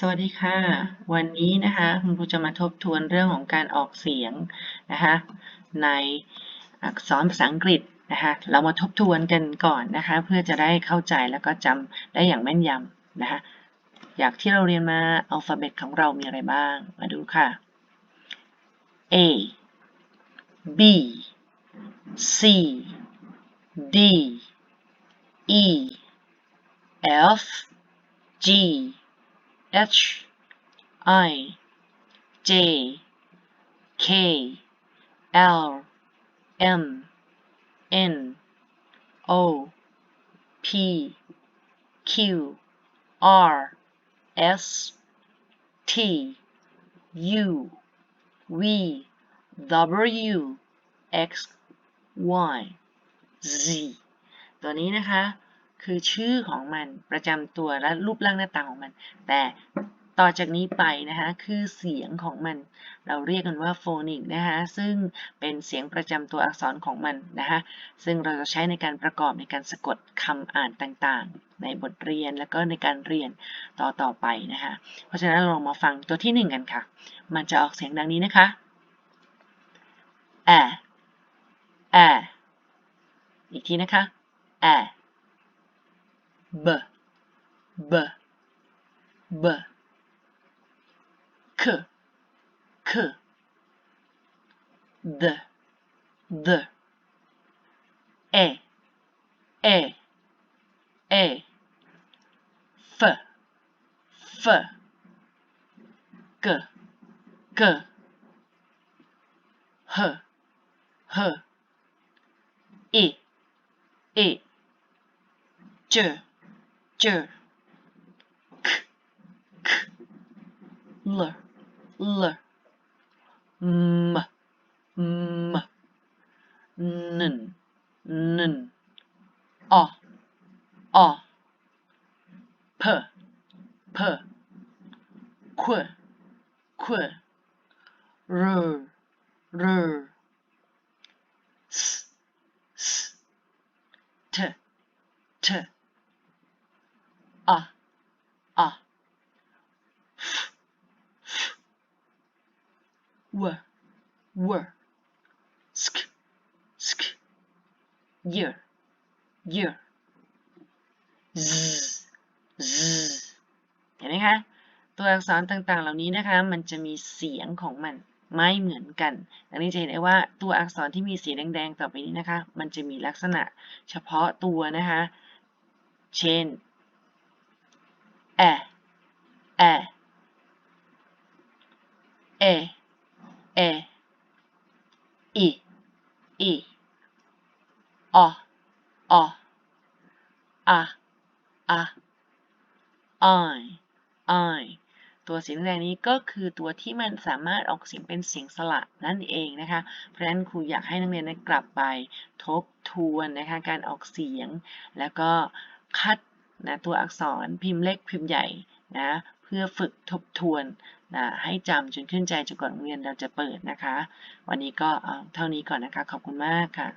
สวัสดีค่ะ วันนี้นะคะคุณครูจะมาทบทวนเรื่องของการออกเสียงนะคะในอักษรภาษาอังกฤษนะคะเรามาทบทวนกันก่อนนะคะเพื่อจะได้เข้าใจแล้วก็จำได้อย่างแม่นยำนะคะอยากที่เราเรียนมาอัลฟาเบตของเรามีอะไรบ้าง มาดูค่ะ A B C D E F G H I J K L M N O P Q R S T U V W X Y Z ตัวนี้นะคะ คือชื่อของมันประจำตัวและรูปร่างหน้าตาของมัน แต่ต่อจากนี้ไปนะคะคือเสียงของมัน เราเรียกกันว่าโฟนิกนะคะซึ่งเป็นเสียงประจำตัวอักษรของมันนะคะซึ่งเราจะใช้ในการประกอบในการสะกดคำอ่านต่างๆ ในบทเรียนแล้วก็ในการเรียนต่อๆไปนะคะเพราะฉะนั้นเราลองมาฟังตัวที่หนึ่งกันค่ะ มันจะออกเสียงดังนี้นะคะแอแออีกทีนะคะแอ b b b. K k. D d. E e e. F f. G g h h. I i. J j. K. K. L. L. M. M. N. N. O o p. P. Q. Q. R. R. S. S. T. T a a f f w w sk sk y y z z เห็นไหมคะ ตัวอักษรต่างๆ เหล่านี้นะคะ มันจะมีเสียงของมันไม่เหมือนกัน ดังนี้จะเห็นได้ว่าตัวอักษรที่มีสีแดงๆ ต่อไปนี้นะคะ มันจะมีลักษณะเฉพาะตัวนะคะ เช่น แอแอเอเออีอีออออะอะไอไอตัวเสียงแดงนี้ก็คือตัวที่มันสามารถออกเสียงเป็นเสียงสระนั่นเองนะคะ เพราะฉะนั้นครูอยากให้นักเรียนกลับไปทบทวนนะคะการออกเสียง แล้วก็คัด นะตัวอักษรพิมพ์เล็กพิมพ์ใหญ่นะเพื่อฝึกทบทวนนะให้จำจนขึ้นใจจนก่อนโรงเรียนเราจะเปิดนะคะ วันนี้ก็เท่านี้ก่อนนะคะ ขอบคุณมากค่ะ